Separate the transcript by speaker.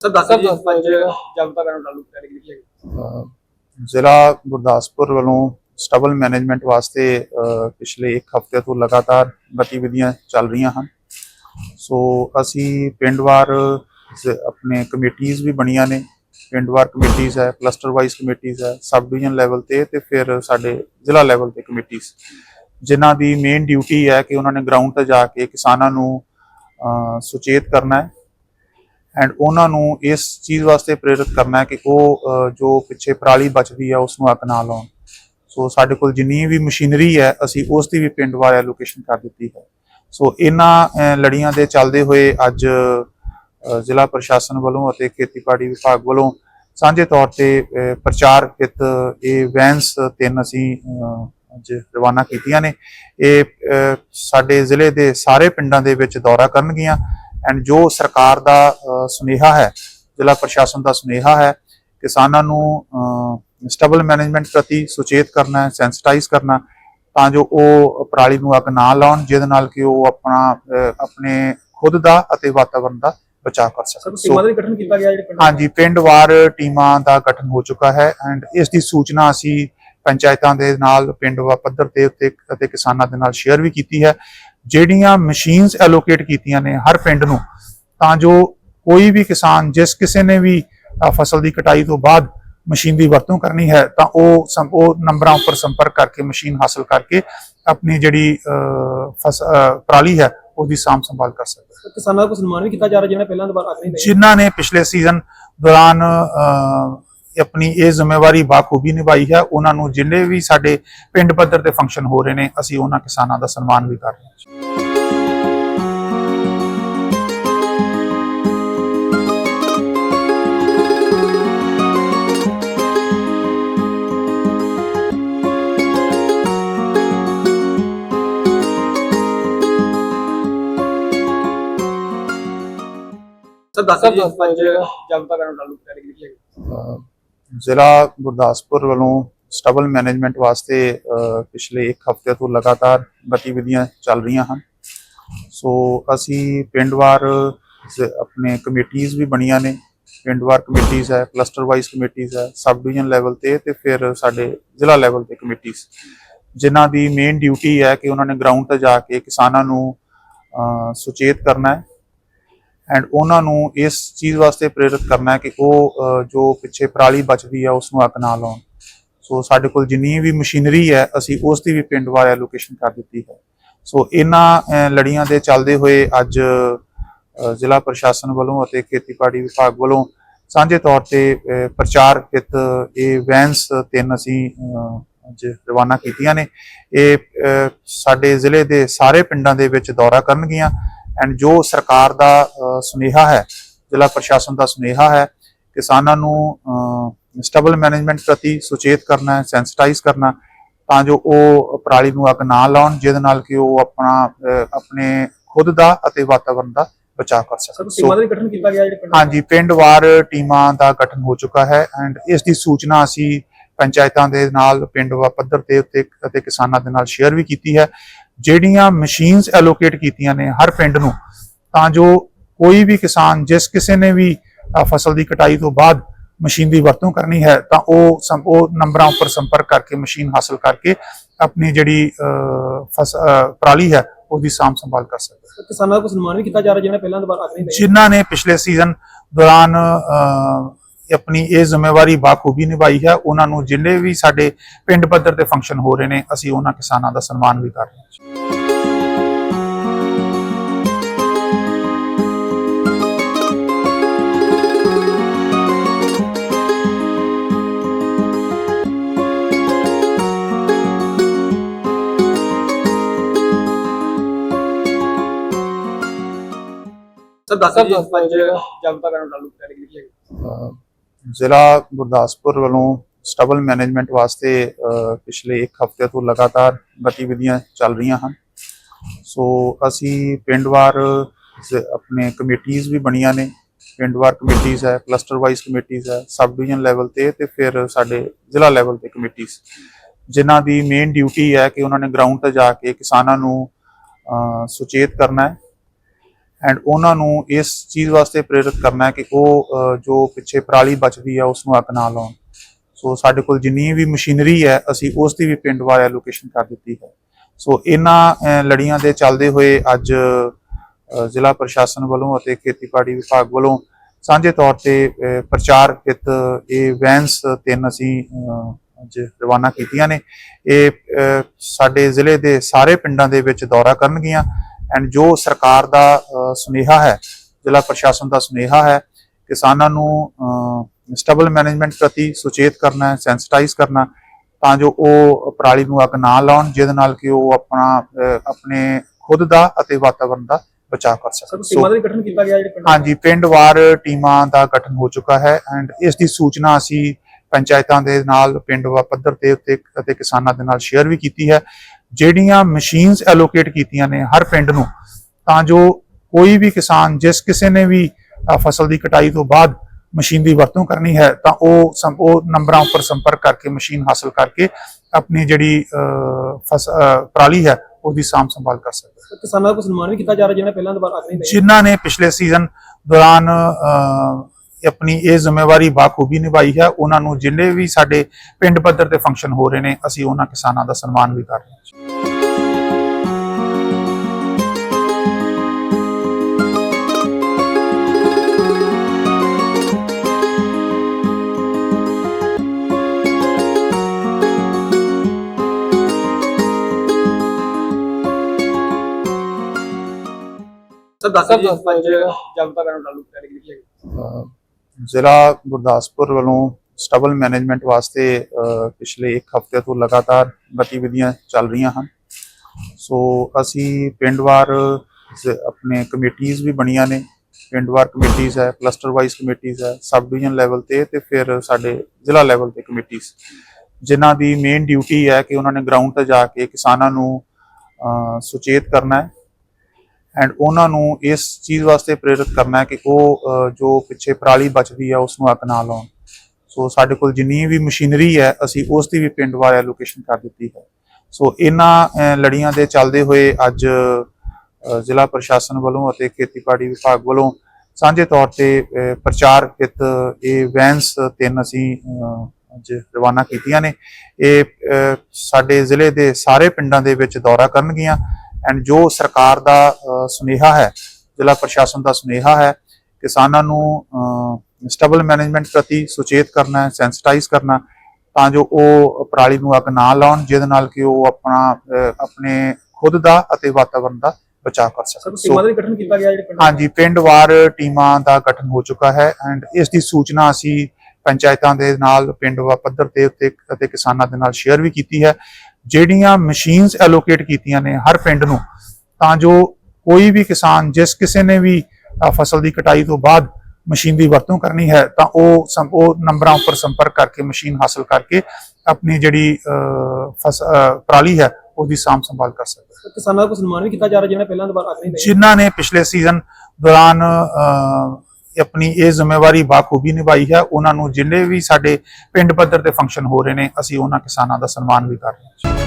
Speaker 1: ਦੱਸ ਜਨਤਾ ਕਰਨ
Speaker 2: ਜ਼ਿਲ੍ਹਾ ਗੁਰਦਾਸਪੁਰ ਵੱਲੋਂ ਸਟੇਬਲ ਮੈਨੇਜਮੈਂਟ ਵਾਸਤੇ ਪਿਛਲੇ ਇੱਕ ਹਫ਼ਤੇ ਤੋਂ ਲਗਾਤਾਰ ਗਤੀਵਿਧੀਆਂ ਚੱਲ ਰਹੀਆਂ ਹਨ। ਸੋ ਅਸੀਂ ਪਿੰਡਵਾਰ ਆਪਣੇ ਕਮੇਟੀਆਂ ਵੀ ਬਣੀਆਂ ਨੇ। ਪਿੰਡਵਾਰ ਕਮੇਟੀਆਂ ਹੈ ਕਲਸਟਰ ਵਾਈਜ਼ ਕਮੇਟੀਆਂ ਹੈ ਸਬ ਡਿਵੀਜ਼ਨ ਲੈਵਲ ਤੇ ਤੇ ਫਿਰ ਸਾਡੇ ਜ਼ਿਲ੍ਹਾ ਲੈਵਲ ਤੇ ਕਮੇਟੀਆਂ। ਜਿਨ੍ਹਾਂ ਦੀ ਮੇਨ ਡਿਊਟੀ ਹੈ ਕਿ ਉਹਨਾਂ ਨੇ ਗਰਾਊਂਡ ਤੇ ਜਾ ਕੇ ਕਿਸਾਨਾਂ ਨੂੰ ਸੁਚੇਤ ਕਰਨਾ ਹੈ। ਐਂਡ ਉਹਨਾਂ ਨੂੰ ਇਸ ਚੀਜ਼ ਵਾਸਤੇ ਪ੍ਰੇਰਿਤ ਕਰਨਾ ਹੈ ਕਿ ਉਹ ਜੋ ਪਿੱਛੇ ਪਰਾਲੀ ਬਚਦੀ ਹੈ ਉਸ ਨੂੰ ਅੱਗ ਨਾ ਲਾਉਣ। ਸੋ ਸਾਡੇ ਕੋਲ ਜਿੰਨੀ ਵੀ ਮਸ਼ੀਨਰੀ ਹੈ, ਅਸੀਂ ਉਸ ਦੀ ਵੀ ਪਿੰਡ ਵਾਰ ਐਲੋਕੇਸ਼ਨ ਕਰ ਦਿੱਤੀ ਹੈ। ਸੋ ਇਹਨਾਂ ਲੜੀਆਂ ਦੇ ਚੱਲਦੇ ਹੋਏ ਅੱਜ ਜ਼ਿਲ੍ਹਾ ਪ੍ਰਸ਼ਾਸਨ ਵੱਲੋਂ ਅਤੇ ਖੇਤੀਬਾੜੀ ਵਿਭਾਗ ਵੱਲੋਂ ਸਾਂਝੇ ਤੌਰ ਤੇ ਪ੍ਰਚਾਰ ਹਿੱਤ ਇਹ ਵੈਨਸ ਤਿੰਨ ਅਸੀਂ ਅੱਜ ਰਵਾਨਾ ਕੀਤੀਆਂ ਨੇ। ਇਹ ਸਾਡੇ ਜ਼ਿਲ੍ਹੇ ਦੇ ਸਾਰੇ ਪਿੰਡਾਂ ਦੇ ਵਿੱਚ ਦੌਰਾ ਕਰਨਗੀਆਂ। ਐਂਡ ਜੋ ਸਰਕਾਰ ਦਾ ਸੁਨੇਹਾ ਹੈ ਜ਼ਿਲ੍ਹਾ ਪ੍ਰਸ਼ਾਸਨ ਦਾ ਸੁਨੇਹਾ ਹੈ ਕਿਸਾਨਾਂ ਨੂੰ ਸਟੇਬਲ ਮੈਨੇਜਮੈਂਟ ਪ੍ਰਤੀ ਸੁਚੇਤ ਕਰਨਾ ਹੈ ਸੈਂਸਿਟਾਈਜ਼ ਕਰਨਾ ਤਾਂ ਜੋ ਉਹ ਪਰਾਲੀ ਨੂੰ ਅੱਗ ਨਾ ਲਾਉਣ ਜਿਹਦੇ ਨਾਲ ਕਿ ਉਹ ਆਪਣਾ ਆਪਣੇ ਖੁਦ ਦਾ ਅਤੇ ਵਾਤਾਵਰਣ ਦਾ ਬਚਾਅ ਕਰ ਸਕਣ।
Speaker 1: ਟੀਮਾਂ
Speaker 2: ਸੋ
Speaker 1: ਦਾ ਵੀ ਗਠਨ ਕੀਤਾ ਗਿਆ ਜਿਹੜੇ ਪਿੰਡ
Speaker 2: ਹਾਂਜੀ ਪਿੰਡ ਵਾਰ ਟੀਮਾਂ ਦਾ ਗਠਨ ਹੋ ਚੁੱਕਾ ਹੈ ਐਂਡ ਇਸ ਦੀ ਸੂਚਨਾ ਅਸੀਂ ਪੰਚਾਇਤਾਂ ਦੇ ਨਾਲ ਪਿੰਡ ਪੱਧਰ ਤੇ ਉੱਤੇ ਅਤੇ ਕਿਸਾਨਾਂ ਦੇ ਨਾਲ ਸ਼ੇਅਰ ਵੀ ਕੀਤੀ ਹੈ। ਜਿਹੜੀਆਂ ਮਸ਼ੀਨਸ ਐਲੋਕੇਟ ਕੀਤੀਆਂ ਨੇ ਹਰ ਪਿੰਡ ਨੂੰ ਤਾਂ ਜੋ ਕੋਈ ਵੀ ਕਿਸਾਨ ਜਿਸ ਕਿਸੇ ਨੇ ਵੀ ਫਸਲ ਦੀ ਕਟਾਈ ਤੋਂ ਬਾਅਦ ਮਸ਼ੀਨ ਦੀ ਵਰਤੋਂ ਕਰਨੀ ਹੈ ਤਾਂ ਉਹ ਉਹ ਨੰਬਰਾਂ ਉੱਪਰ ਸੰਪਰਕ ਕਰਕੇ ਮਸ਼ੀਨ ਹਾਸਲ ਕਰਕੇ ਆਪਣੀ ਜਿਹੜੀ ਪਰਾਲੀ ਹੈ ਉਹਦੀ ਸਾਂਭ ਸੰਭਾਲ ਕਰ ਸਕਦਾ ਹੈ।
Speaker 1: ਕਿਸਾਨਾਂ ਦਾ ਕੋਈ ਸਨਮਾਨ ਵੀ ਕੀਤਾ ਜਾ ਰਿਹਾ ਪਹਿਲਾਂ ਦੁਬਾਰਾ ਆਖਰੀ
Speaker 2: ਜਿਨ੍ਹਾਂ ਨੇ ਪਿਛਲੇ ਸੀਜ਼ਨ ਦੌਰਾਨ ਆਪਣੀ ਇਹ ਜ਼ਿੰਮੇਵਾਰੀ ਬਾਖੂਬੀ ਨਿਭਾਈ ਹੈ। ਉਹਨਾਂ ਨੂੰ ਜਿੰਨੇ ਵੀ ਸਾਡੇ ਪਿੰਡ ਪੱਧਰ ਤੇ ਫੰਕਸ਼ਨ ਹੋ ਰਹੇ ਨੇ ਅਸੀਂ ਉਹਨਾਂ ਕਿਸਾਨਾਂ ਦਾ ਸਨਮਾਨ ਵੀ ਕਰ ਰਹੇ ਹਾਂ
Speaker 1: ਸਰ ਦੱਸ ਜੀ ਅੱਜ ਜਨਤਾ ਕਰਨ ਚਾਲੂ ਕਰ ਰਹੀ ਹੈ
Speaker 2: ਅਹ, ਜ਼ਿਲ੍ਹਾ ਗੁਰਦਾਸਪੁਰ ਵੱਲੋਂ ਸਟਬਲ ਮੈਨੇਜਮੈਂਟ ਵਾਸਤੇ ਪਿਛਲੇ ਇੱਕ ਹਫ਼ਤੇ ਤੋਂ ਲਗਾਤਾਰ ਗਤੀਵਿਧੀਆਂ ਚੱਲ ਰਹੀਆਂ ਹਨ। ਸੋ ਅਸੀਂ ਪਿੰਡਵਾਰ ਜ਼- ਆਪਣੇ ਕਮੇਟੀਆਂ ਵੀ ਬਣੀਆਂ ਨੇ। ਪਿੰਡਵਾਰ ਕਮੇਟੀਆਂ ਹੈ, ਕਲਸਟਰ ਵਾਈਜ਼ ਕਮੇਟੀਆਂ ਹੈ, ਸਬ ਡਿਵੀਜ਼ਨ ਲੈਵਲ ਤੇ ਤੇ ਫਿਰ ਸਾਡੇ ਜ਼ਿਲ੍ਹਾ ਲੈਵਲ ਤੇ ਕਮੇਟੀਆਂ ਜਿਨ੍ਹਾਂ ਦੀ ਮੇਨ ਡਿਊਟੀ ਹੈ ਕਿ ਉਹਨਾਂ ਨੇ ਗਰਾਊਂਡ ਤੇ ਜਾ ਕੇ ਕਿਸਾਨਾਂ ਨੂੰ ਸੁਚੇਤ ਕਰਨਾ ਹੈ। ਐਂਡ ਉਹਨਾਂ ਨੂੰ ਇਸ ਚੀਜ਼ ਵਾਸਤੇ ਪ੍ਰੇਰਿਤ ਕਰਨਾ ਹੈ ਕਿ ਉਹ ਜੋ ਪਿੱਛੇ ਪਰਾਲੀ ਬਚਦੀ ਹੈ, ਉਸ ਨੂੰ ਅੱਗ ਨਾ ਲਾਉਣ। ਸੋ ਸਾਡੇ ਕੋਲ ਜਿੰਨੀ ਵੀ ਮਸ਼ੀਨਰੀ ਹੈ, ਅਸੀਂ ਉਸ ਦੀ ਵੀ ਪਿੰਡ ਵਾਰ ਐਲੋਕੇਸ਼ਨ ਕਰ ਦਿੱਤੀ ਹੈ। ਸੋ ਇਹਨਾਂ ਲੜੀਆਂ ਦੇ ਚੱਲਦੇ ਹੋਏ ਅੱਜ ਜ਼ਿਲ੍ਹਾ ਪ੍ਰਸ਼ਾਸਨ ਵੱਲੋਂ ਅਤੇ ਖੇਤੀਬਾੜੀ ਵਿਭਾਗ ਵੱਲੋਂ ਸਾਂਝੇ ਤੌਰ ਤੇ ਪ੍ਰਚਾਰ ਹਿੱਤ ਇਹ ਵੈਨਸ ਤਿੰਨ ਅਸੀਂ ਅੱਜ ਰਵਾਨਾ ਕੀਤੀਆਂ ਨੇ। ਇਹ ਸਾਡੇ ਜ਼ਿਲ੍ਹੇ ਦੇ ਸਾਰੇ ਪਿੰਡਾਂ ਦੇ ਵਿੱਚ ਦੌਰਾ ਕਰਨਗੀਆਂ। ਐਂਡ ਜੋ ਸਰਕਾਰ ਦਾ ਸੁਨੇਹਾ ਹੈ ਜ਼ਿਲ੍ਹਾ ਪ੍ਰਸ਼ਾਸਨ ਦਾ ਸੁਨੇਹਾ ਹੈ ਕਿਸਾਨਾਂ ਨੂੰ ਸਟੇਬਲ ਮੈਨੇਜਮੈਂਟ ਪ੍ਰਤੀ ਸੁਚੇਤ ਕਰਨਾ ਹੈ ਸੈਂਸਿਟਾਈਜ਼ ਕਰਨਾ ਤਾਂ ਜੋ ਉਹ ਪਰਾਲੀ ਨੂੰ ਅੱਗ ਨਾ ਲਾਉਣ ਜਿਹਦੇ ਨਾਲ ਕਿ ਉਹ ਆਪਣਾ ਆਪਣੇ ਖੁਦ ਦਾ ਅਤੇ ਵਾਤਾਵਰਣ ਦਾ ਬਚਾਅ ਕਰ ਸਕਣ।
Speaker 1: ਟੀਮਾਂ ਦਾ ਵੀ ਗਠਨ ਕੀਤਾ ਗਿਆ ਜਿਹੜੇ ਪਿੰਡ
Speaker 2: ਹਾਂਜੀ ਪਿੰਡ ਵਾਰ ਟੀਮਾਂ ਦਾ ਗਠਨ ਹੋ ਚੁੱਕਾ ਹੈ ਐਂਡ ਇਸ ਦੀ ਸੂਚਨਾ ਅਸੀਂ ਪੰਚਾਇਤਾਂ ਦੇ ਨਾਲ ਪਿੰਡ ਪੱਧਰ ਤੇ ਉੱਤੇ ਅਤੇ ਕਿਸਾਨਾਂ ਦੇ ਨਾਲ ਸ਼ੇਅਰ ਵੀ ਕੀਤੀ ਹੈ। ਜਿਹੜੀਆਂ ਮਸ਼ੀਨਸ ਐਲੋਕੇਟ ਕੀਤੀਆਂ ਨੇ ਹਰ ਪਿੰਡ ਨੂੰ ਤਾਂ ਜੋ ਕੋਈ ਵੀ ਕਿਸਾਨ ਜਿਸ ਕਿਸੇ ਨੇ ਵੀ ਫਸਲ ਦੀ ਕਟਾਈ ਤੋਂ ਬਾਅਦ ਮਸ਼ੀਨ ਦੀ ਵਰਤੋਂ ਕਰਨੀ ਹੈ ਤਾਂ ਉਹ ਉਹ ਨੰਬਰਾਂ ਉੱਪਰ ਸੰਪਰਕ ਕਰਕੇ ਮਸ਼ੀਨ ਹਾਸਲ ਕਰਕੇ ਆਪਣੀ ਜਿਹੜੀ ਪਰਾਲੀ ਹੈ ਉਹਦੀ ਸਾਂਭ ਸੰਭਾਲ ਕਰ ਸਕਦਾ ਹੈ।
Speaker 1: ਕਿਸਾਨਾਂ ਦਾ ਸਨਮਾਨ ਵੀ ਕੀਤਾ ਜਾ ਰਿਹਾ ਜਿਹਨਾਂ ਨੇ ਪਹਿਲਾਂ ਦੁਬਾਰਾ ਆਖਰੀ ਨਹੀਂ
Speaker 2: ਜਿਨ੍ਹਾਂ ਨੇ ਪਿਛਲੇ ਸੀਜ਼ਨ ਦੌਰਾਨ ਆਪਣੀ ਇਹ ਜ਼ਿੰਮੇਵਾਰੀ ਬਾਖੂਬੀ ਨਿਭਾਈ ਹੈ। ਉਹਨਾਂ ਨੂੰ ਜਿੰਨੇ ਵੀ ਸਾਡੇ ਪਿੰਡ ਪੱਧਰ ਤੇ ਫੰਕਸ਼ਨ ਹੋ ਰਹੇ ਨੇ ਅਸੀਂ ਉਹਨਾਂ ਕਿਸਾਨਾਂ ਦਾ ਸਨਮਾਨ ਵੀ ਕਰ ਰਹੇ ਹਾਂ।
Speaker 1: ਸਰ ਦੱਸ ਜੀ ਅੱਜ ਜਨਤਾ ਕਰਨ ਕਰ ਰਹੀ ਹੈ।
Speaker 2: ਅਹ, ਜ਼ਿਲ੍ਹਾ ਗੁਰਦਾਸਪੁਰ ਵੱਲੋਂ ਸਟਬਲ ਮੈਨੇਜਮੈਂਟ ਵਾਸਤੇ ਪਿਛਲੇ ਇੱਕ ਹਫ਼ਤੇ ਤੋਂ ਲਗਾਤਾਰ ਗਤੀਵਿਧੀਆਂ ਚੱਲ ਰਹੀਆਂ ਹਨ। ਸੋ ਅਸੀਂ ਪਿੰਡਵਾਰ ਜ਼- ਆਪਣੇ ਕਮੇਟੀਆਂ ਵੀ ਬਣੀਆਂ ਨੇ। ਪਿੰਡਵਾਰ ਕਮੇਟੀਆਂ ਹੈ, ਕਲਸਟਰ ਵਾਈਜ਼ ਕਮੇਟੀਆਂ ਹੈ, ਸਬ ਡਿਵੀਜ਼ਨ ਲੈਵਲ ਤੇ ਤੇ ਫਿਰ ਸਾਡੇ ਜ਼ਿਲ੍ਹਾ ਲੈਵਲ ਤੇ ਕਮੇਟੀਆਂ। ਜਿਨ੍ਹਾਂ ਦੀ ਮੇਨ ਡਿਊਟੀ ਹੈ ਕਿ ਉਹਨਾਂ ਨੇ ਗਰਾਊਂਡ ਤੇ ਜਾ ਕੇ ਕਿਸਾਨਾਂ ਨੂੰ ਸੁਚੇਤ ਕਰਨਾ ਹੈ। ਐਂਡ ਉਹਨਾਂ ਨੂੰ ਇਸ ਚੀਜ਼ ਵਾਸਤੇ ਪ੍ਰੇਰਿਤ ਕਰਨਾ ਹੈ ਕਿ ਉਹ ਜੋ ਪਿੱਛੇ ਪਰਾਲੀ ਬਚਦੀ ਹੈ ਉਸ ਨੂੰ ਅੱਗ ਨਾ ਲਾਉਣ। ਸੋ ਸਾਡੇ ਕੋਲ ਜਿੰਨੀ ਵੀ ਮਸ਼ੀਨਰੀ ਹੈ, ਅਸੀਂ ਉਸ ਦੀ ਵੀ ਪਿੰਡ ਵਾਰ ਐਲੋਕੇਸ਼ਨ ਕਰ ਦਿੱਤੀ ਹੈ। ਸੋ ਇਹਨਾਂ ਲੜੀਆਂ ਦੇ ਚੱਲਦੇ ਹੋਏ ਅੱਜ ਜ਼ਿਲ੍ਹਾ ਪ੍ਰਸ਼ਾਸਨ ਵੱਲੋਂ ਅਤੇ ਖੇਤੀਬਾੜੀ ਵਿਭਾਗ ਵੱਲੋਂ ਸਾਂਝੇ ਤੌਰ ਤੇ ਪ੍ਰਚਾਰ ਹਿੱਤ, ਇਹ ਵੈਨਸ ਤਿੰਨ ਅਸੀਂ ਅੱਜ ਰਵਾਨਾ ਕੀਤੀਆਂ ਨੇ। ਇਹ ਸਾਡੇ ਜ਼ਿਲ੍ਹੇ ਦੇ ਸਾਰੇ ਪਿੰਡਾਂ ਦੇ ਵਿੱਚ ਦੌਰਾ ਕਰਨਗੀਆਂ। ਐਂਡ ਜੋ ਸਰਕਾਰ ਦਾ ਸੁਨੇਹਾ ਹੈ ਜ਼ਿਲ੍ਹਾ ਪ੍ਰਸ਼ਾਸਨ ਦਾ ਸੁਨੇਹਾ ਹੈ ਕਿਸਾਨਾਂ ਨੂੰ ਸਟੇਬਲ ਮੈਨੇਜਮੈਂਟ ਪ੍ਰਤੀ ਸੁਚੇਤ ਕਰਨਾ ਸੈਂਸਿਟਾਈਜ਼ ਕਰਨਾ ਤਾਂ ਜੋ ਉਹ ਪਰਾਲੀ ਨੂੰ ਅੱਗ ਨਾ ਲਾਉਣ ਜਿਹਦੇ ਨਾਲ ਕਿ ਉਹ ਆਪਣਾ ਆਪਣੇ ਖੁਦ ਦਾ ਅਤੇ ਵਾਤਾਵਰਣ ਦਾ ਬਚਾਅ ਕਰ ਸਕਣ।
Speaker 1: ਟੀਮਾਂ ਦਾ ਗਠਨ ਕੀਤਾ ਗਿਆ ਜਿਹੜੇ
Speaker 2: ਹਾਂਜੀ ਪਿੰਡ ਵਾਰ ਟੀਮਾਂ ਦਾ ਗਠਨ ਹੋ ਚੁੱਕਾ ਹੈ ਐਂਡ ਇਸ ਦੀ ਸੂਚਨਾ ਅਸੀਂ ਪੰਚਾਇਤਾਂ ਦੇ ਨਾਲ ਪਿੰਡ ਪੱਧਰ ਤੇ ਉੱਤੇ ਅਤੇ ਕਿਸਾਨਾਂ ਦੇ ਨਾਲ ਸ਼ੇਅਰ ਵੀ ਕੀਤੀ ਹੈ। ਜਿਹੜੀਆਂ ਮਸ਼ੀਨਸ ਐਲੋਕੇਟ ਕੀਤੀਆਂ ਨੇ ਹਰ ਪਿੰਡ ਨੂੰ ਤਾਂ ਜੋ ਕੋਈ ਵੀ ਕਿਸਾਨ ਜਿਸ ਕਿਸੇ ਨੇ ਵੀ ਫਸਲ ਦੀ ਕਟਾਈ ਤੋਂ ਬਾਅਦ ਮਸ਼ੀਨ ਦੀ ਵਰਤੋਂ ਕਰਨੀ ਹੈ ਤਾਂ ਉਹ ਉਹ ਨੰਬਰਾਂ ਉੱਪਰ ਸੰਪਰਕ ਕਰਕੇ ਮਸ਼ੀਨ ਹਾਸਲ ਕਰਕੇ ਆਪਣੀ ਜਿਹੜੀ ਪਰਾਲੀ ਹੈ ਉਹਦੀ ਸਾਂਭ ਸੰਭਾਲ ਕਰ ਸਕਦਾ ਹੈ।
Speaker 1: ਕਿਸਾਨਾਂ ਦਾ ਸਨਮਾਨ ਵੀ ਕੀਤਾ ਜਾ ਰਿਹਾ ਜਿਹਨਾਂ ਪਹਿਲਾਂ ਦੁਬਾਰਾ
Speaker 2: ਜਿਨ੍ਹਾਂ ਨੇ ਪਿਛਲੇ ਸੀਜ਼ਨ ਦੌਰਾਨ ਆਪਣੀ ਇਹ ਜ਼ਿੰਮੇਵਾਰੀ ਬਾਖੂਬੀ ਨਿਭਾਈ ਹੈ। ਉਹਨਾਂ ਨੂੰ ਜਿੰਨੇ ਵੀ ਸਾਡੇ ਪਿੰਡ ਪੱਧਰ ਤੇ ਫੰਕਸ਼ਨ ਹੋ ਰਹੇ ਨੇ ਅਸੀਂ ਉਹਨਾਂ ਕਿਸਾਨਾਂ ਦਾ ਸਨਮਾਨ ਵੀ ਕਰ ਰਹੇ ਹਾਂ।
Speaker 1: ਸਰ ਦੱਸ ਜੀ ਅੱਜ ਜਨਤਾ ਕਰਨ ਚਾਲੂ ਕਰ ਕੀਤੀ ਹੈ
Speaker 2: ਅਹ, ਜ਼ਿਲ੍ਹਾ ਗੁਰਦਾਸਪੁਰ ਵੱਲੋਂ ਸਟਬਲ ਮੈਨੇਜਮੈਂਟ ਵਾਸਤੇ ਪਿਛਲੇ ਇੱਕ ਹਫ਼ਤੇ ਤੋਂ ਲਗਾਤਾਰ ਗਤੀਵਿਧੀਆਂ ਚੱਲ ਰਹੀਆਂ ਹਨ। ਸੋ ਅਸੀਂ ਪਿੰਡਵਾਰ ਜ਼- ਆਪਣੇ ਕਮੇਟੀਆਂ ਵੀ ਬਣੀਆਂ ਨੇ। ਪਿੰਡਵਾਰ ਕਮੇਟੀਆਂ ਹੈ, ਕਲਸਟਰ ਵਾਈਜ਼ ਕਮੇਟੀਆਂ ਹੈ, ਸਬ ਡਿਵੀਜ਼ਨ ਲੈਵਲ ਤੇ ਤੇ ਫਿਰ ਸਾਡੇ ਜ਼ਿਲ੍ਹਾ ਲੈਵਲ ਤੇ ਕਮੇਟੀਆਂ। ਜਿਨ੍ਹਾਂ ਦੀ ਮੇਨ ਡਿਊਟੀ ਹੈ ਕਿ ਉਹਨਾਂ ਨੇ ਗਰਾਊਂਡ ਤੇ ਜਾ ਕੇ ਕਿਸਾਨਾਂ ਨੂੰ ਸੁਚੇਤ ਕਰਨਾ ਹੈ। ਐਂਡ ਉਹਨਾਂ ਨੂੰ ਇਸ ਚੀਜ਼ ਵਾਸਤੇ ਪ੍ਰੇਰਿਤ ਕਰਨਾ ਕਿ ਉਹ ਜੋ ਪਿੱਛੇ ਪਰਾਲੀ ਬਚਦੀ ਹੈ ਉਸ ਨੂੰ ਅੱਗ ਨਾ ਲਾਉਣ। ਸੋ ਸਾਡੇ ਕੋਲ ਜਿੰਨੀ ਵੀ ਮਸ਼ੀਨਰੀ ਹੈ, ਅਸੀਂ ਉਸ ਦੀ ਵੀ ਪਿੰਡ ਵਾਰ ਐਲੋਕੇਸ਼ਨ ਕਰ ਦਿੱਤੀ ਹੈ। ਸੋ ਇਹਨਾਂ ਲੜੀਆਂ ਦੇ ਚੱਲਦੇ ਹੋਏ ਅੱਜ ਜ਼ਿਲ੍ਹਾ ਪ੍ਰਸ਼ਾਸਨ ਵੱਲੋਂ ਅਤੇ ਖੇਤੀਬਾੜੀ ਵਿਭਾਗ ਵੱਲੋਂ ਸਾਂਝੇ ਤੌਰ ਤੇ ਪ੍ਰਚਾਰ ਹਿੱਤ ਇਹ ਵੈਨਸ ਤਿੰਨ ਅਸੀਂ ਅੱਜ ਰਵਾਨਾ ਕੀਤੀਆਂ ਨੇ। ਇਹ ਸਾਡੇ ਜ਼ਿਲ੍ਹੇ ਦੇ ਸਾਰੇ ਪਿੰਡਾਂ ਦੇ ਵਿੱਚ ਦੌਰਾ ਕਰਨਗੀਆਂ। ਐਂਡ ਜੋ ਸਰਕਾਰ ਦਾ ਸੁਨੇਹਾ ਹੈ ਜ਼ਿਲ੍ਹਾ ਪ੍ਰਸ਼ਾਸਨ ਦਾ ਸੁਨੇਹਾ ਹੈ ਕਿਸਾਨਾਂ ਨੂੰ ਸਟੇਬਲ ਮੈਨੇਜਮੈਂਟ ਪ੍ਰਤੀ ਸੁਚੇਤ ਕਰਨਾ ਹੈ ਸੈਂਸਿਟਾਈਜ਼ ਕਰਨਾ ਤਾਂ ਜੋ ਉਹ ਪਰਾਲੀ ਨੂੰ ਅੱਗ ਨਾ ਲਾਉਣ ਜਿਹਦੇ ਨਾਲ ਕਿ ਉਹ ਆਪਣਾ ਆਪਣੇ ਖੁਦ ਦਾ ਅਤੇ ਵਾਤਾਵਰਣ ਦਾ ਬਚਾਅ ਕਰ ਸਕਣ।
Speaker 1: ਟੀਮਾਂ
Speaker 2: ਸੋ
Speaker 1: ਦਾ ਵੀ ਗਠਨ ਕੀਤਾ ਗਿਆ ਜਿਹੜੇ ਪਿੰਡ
Speaker 2: ਹਾਂਜੀ ਪਿੰਡ ਵਾਰ ਟੀਮਾਂ ਦਾ ਗਠਨ ਹੋ ਚੁੱਕਾ ਹੈ ਐਂਡ ਇਸ ਦੀ ਸੂਚਨਾ ਅਸੀਂ ਪੰਚਾਇਤਾਂ ਦੇ ਨਾਲ ਪਿੰਡ ਪੱਧਰ ਤੇ ਉੱਤੇ ਅਤੇ ਕਿਸਾਨਾਂ ਦੇ ਨਾਲ ਸ਼ੇਅਰ ਵੀ ਕੀਤੀ ਹੈ। ਜਿਹੜੀਆਂ ਮਸ਼ੀਨਸ ਐਲੋਕੇਟ ਕੀਤੀਆਂ ਨੇ ਹਰ ਪਿੰਡ ਨੂੰ ਤਾਂ ਜੋ ਕੋਈ ਵੀ ਕਿਸਾਨ ਜਿਸ ਕਿਸੇ ਨੇ ਵੀ ਫਸਲ ਦੀ ਕਟਾਈ ਤੋਂ ਬਾਅਦ ਮਸ਼ੀਨ ਦੀ ਵਰਤੋਂ ਕਰਨੀ ਹੈ ਤਾਂ ਉਹ ਉਹ ਨੰਬਰਾਂ ਉੱਪਰ ਸੰਪਰਕ ਕਰਕੇ ਮਸ਼ੀਨ ਹਾਸਲ ਕਰਕੇ ਆਪਣੀ ਜਿਹੜੀ ਪਰਾਲੀ ਹੈ ਉਹਦੀ ਸਾਂਭ ਸੰਭਾਲ ਕਰ ਸਕਦਾ ਹੈ।
Speaker 1: ਕਿਸਾਨਾਂ ਦਾ ਸਨਮਾਨ ਵੀ ਕੀਤਾ ਜਾ ਰਿਹਾ ਜਿਹਨਾਂ ਪਹਿਲਾਂ ਦੁਬਾਰਾ ਲਾਈ?
Speaker 2: ਜਿਨ੍ਹਾਂ ਨੇ ਪਿਛਲੇ ਸੀਜ਼ਨ ਦੌਰਾਨ ਆਪਣੀ ਇਹ ਜ਼ਿੰਮੇਵਾਰੀ ਬਾਖੂਬੀ ਨਿਭਾਈ ਹੈ। ਉਹਨਾਂ ਨੂੰ ਜਿੰਨੇ ਵੀ ਸਾਡੇ ਪਿੰਡ ਪੱਧਰ ਤੇ ਫੰਕਸ਼ਨ ਹੋ ਰਹੇ ਨੇ, ਅਸੀਂ ਉਹਨਾਂ ਕਿਸਾਨਾਂ ਦਾ ਸਨਮਾਨ ਵੀ ਕਰ ਰਹੇ ਹਾਂ।